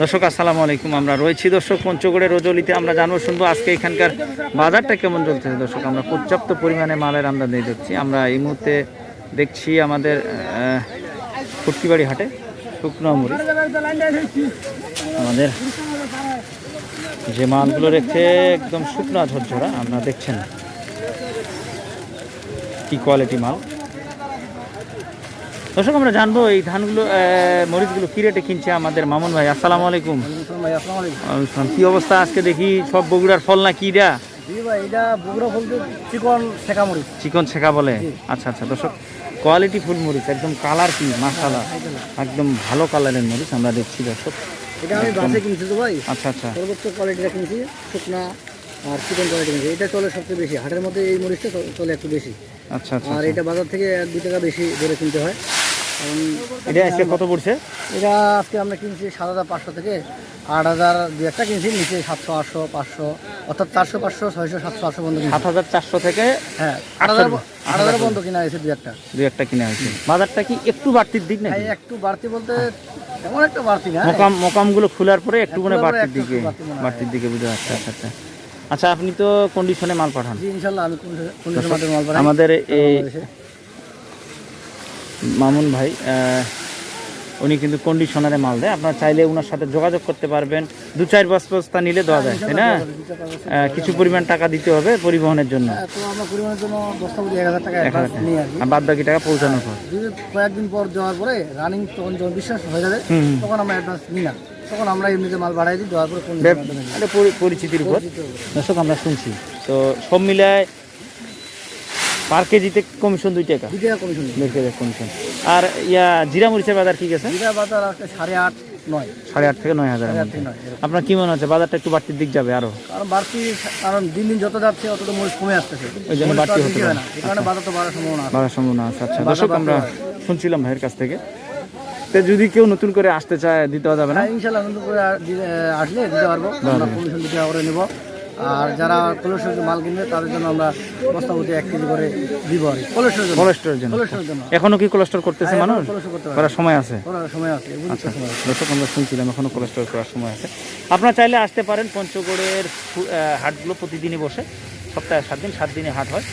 দর্শক, আসসালামু আলাইকুম। আমরা রয়েছি দর্শক পঞ্চগড়ের রজলিতে আমরা জানব, শুনব আজকে এখানকার বাজারটা কেমন চলছে। দর্শক, আমরা পর্যাপ্ত পরিমাণে মালের আমদানি দেখছি আমরা এই মুহূর্তে দেখছি আমাদের ফুটকিবাড়ি হাটে শুকনো মুড়ি। আমাদের যে মালগুলো রেখে একদম শুকনা ঝরঝরা, আপনারা দেখছেন কি কোয়ালিটি মাল। দর্শক আমরা জানব এই ধানগুলো মরিচগুলো কি রেটে কিনছে আমাদের মামুন ভাই। আসসালামু আলাইকুম। কি অবস্থা আজকে দেখি? সব বগুড়ার ফল না কি রা? চিকন শেখা বলে? আচ্ছা আচ্ছা দর্শক কোয়ালিটি ফুল মরিচ একদম কালার কি মাসালা একদম। ভালো কালারের মরিচ আমরা দেখছি দর্শক। এটা আমি বাসে কিনছি তো ভাই। আচ্ছা আচ্ছা। সর্বোচ্চ কোয়ালিটিটা কিনছি শুকনা আর চিকন কোয়ালিটি কিনছি। এটা চলে সবচেয়ে বেশি। হাটের মধ্যে এই মরিচটা চলে একটু বেশি। আচ্ছা আচ্ছা আর এটা বাজার থেকে এক দুই টাকা বেশি ধরে কিনতে হয়। এটা আজকে কত পড়ছে? এটা আজকে আমরা কিনছি সাত হাজার পাঁচশো থেকে আট হাজার দু একটা কিনছি নিচে সাতশো আটশো পাঁচশো অর্থাৎ চারশো পাঁচশো ছয়শো সাতশো আটশো পর্যন্ত সাত হাজার চারশো থেকে হ্যাঁ আট হাজার আট হাজার পর্যন্ত কিনা হয়েছে দু একটা। দুই একটা কিনে হয়েছে। বাজারটা কি একটু বাড়তির দিক নাকি? একটু বাড়তি বলতে তেমন একটা বাড়তি না। মোকাম মোকামগুলো খোলার পরে একটু মানে বাড়তির দিকে বাড়তি হয়। বাড়তির দিকে বুঝে আচ্ছা আচ্ছা আচ্ছা। আচ্ছা আপনি তো কন্ডিশনে মাল পাঠান। জি ইনশাল্লাহ আমি কোন কোন মাল পাঠাই। আমাদের এই। মামুন ভাই উনি কিন্তু কন্ডিশনারে মাল দেয়। আপনারা চাইলে ওনার সাথে যোগাযোগ করতে পারবেন। দু চার পাঁচ বস্তা নিলে দেওয়া যায় তাই না? কিছু পরিমাণ টাকা দিতে হবে পরিবহনের জন্য। হ্যাঁ, বাদ বাকি টাকা পৌঁছানোর পর। কয়েকদিন পর যাওয়ার পরে রানিং তখন যখন বিশ্বাস হয়ে যাবে। তখন আমরা অ্যাডভান্স নিই না। তখন আমরা এমনিতে মাল বাড়াই দিই দেওয়ার পরে পরি- পরিচিতির উপর। দর্শক আমরা শুনছি। তো সব মিলায় পার কেজিতে কমিশন দুই টাকা? দুই টাকা কমিশন আর ইয়া জিরা মরিচের বাজার কি গেছে? জিরা বাজার সাড়ে আট নয়। সাড়ে আট থেকে নয় থেকে আপনার কি মনে হচ্ছে বাজারটা একটু বাড়তির দিক যাবে আরও? কারণ বাড়তি কারণ দিন দিন যত যাচ্ছে অত তো মরিচ কমে আসতেছে। ওই জন্য বাড়তি হতে না। এই কারণে বাজার তো বাড়ার সম্ভাবনা বাড়ার সম্ভাবনা আছে। আচ্ছা দর্শক আমরা শুনছিলাম ভাইয়ের কাছ থেকে। তো যদি কেউ নতুন করে আসতে চায় দিতে যাবে না? হ্যাঁ ইনশাল্লাহ নতুন করে আসলে দিতে পারব। আমরা কমিশন নেব। আর যারা কোলেস্টোর মাল কিনবে তাদের জন্য আমরা বস্তা প্রতি এক কেজি করে দিব আর কোলেস্টোর জন্য। কোলেস্টোরের জন্য। জন্য। এখনও কি কোলেস্টোর করতেছে হ্যাঁ, মানুষ? করার সময় আছে? সময় আছে। দর্শক আমরা শুনছিলাম এখনও কোলেস্টোর করার সময় আছে। আপনারা চাইলে আসতে পারেন পঞ্চগড়ের হাটগুলো প্রতিদিনই বসে। সপ্তাহে সাত দিন, সাত দিনে হাট হয়।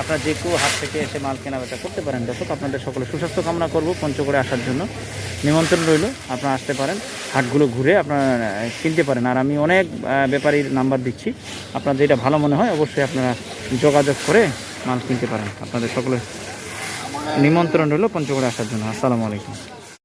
আপনারা যে কেউ হাট থেকে এসে মাল কেনা বেচা করতে পারেন দর্শক আপনাদের সকলে সুস্বাস্থ্য কামনা করব পঞ্চগড়ে আসার জন্য। নিমন্ত্রণ রইল, আপনারা আসতে পারেন, হাটগুলো ঘুরে আপনারা কিনতে পারেন। আর আমি অনেক ব্যাপারীর নাম্বার দিচ্ছি। আপনার যেটা ভালো মনে হয়, অবশ্যই আপনারা যোগাযোগ করে মাল কিনতে পারেন। আপনাদের সকলে নিমন্ত্রণ রইল পঞ্চগড়ে আসার জন্য। আসসালামু আলাইকুম।